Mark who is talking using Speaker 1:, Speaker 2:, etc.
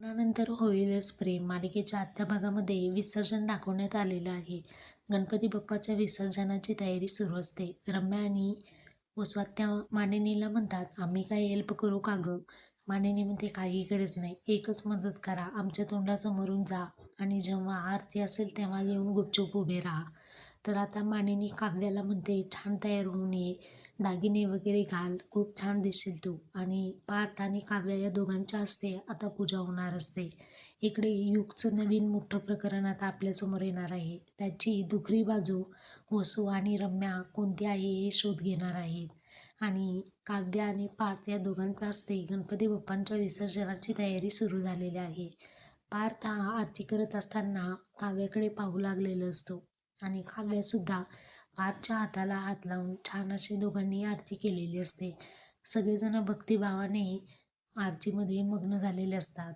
Speaker 1: लग्नानंतर होईलच प्रेम. मालिकेच्या आठव्या भागामध्ये विसर्जन दाखवण्यात आलेलं आहे. गणपती बाप्पाच्या विसर्जनाची तयारी सुरू असते. रम्या आणि वसवात्या मानिनीला म्हणतात आम्ही काय हेल्प करू का गं मानिनीमध्ये म्हणते काही गरज नाही. एकच मदत करा. आमच्या तोंडासमोरून जा आणि जेव्हा आरती असेल तेव्हा येऊन गुपचूप उभे राहा. तर आता मानिनी काव्याला म्हणते छान तयार होऊन ये. दागिने वगैरे घाल. खूप छान दिसेल तू. आणि पार्थ आणि काव्या या दोघांच्या हस्ते आता पूजा होणार असते. इकडे युगचं नवीन मोठं प्रकरण आता आपल्यासमोर येणार आहे. त्याची दुखरी बाजू वसू आणि रम्या कोणती आहे हे शोध घेणार आहेत. आणि काव्य आणि पार्थ या दोघांच्या हस्ते गणपती बाप्पांच्या विसर्जनाची तयारी सुरू झालेली आहे. पार्थ हा आरती करत असताना काव्याकडे पाहू लागलेला असतो. आणि काव्यासुद्धा आजच्या हाताला हात लावून छान अशी दोघांनी आरती केलेली असते. सगळेजण भक्तिभावाने आरतीमध्ये मग्न झालेले असतात.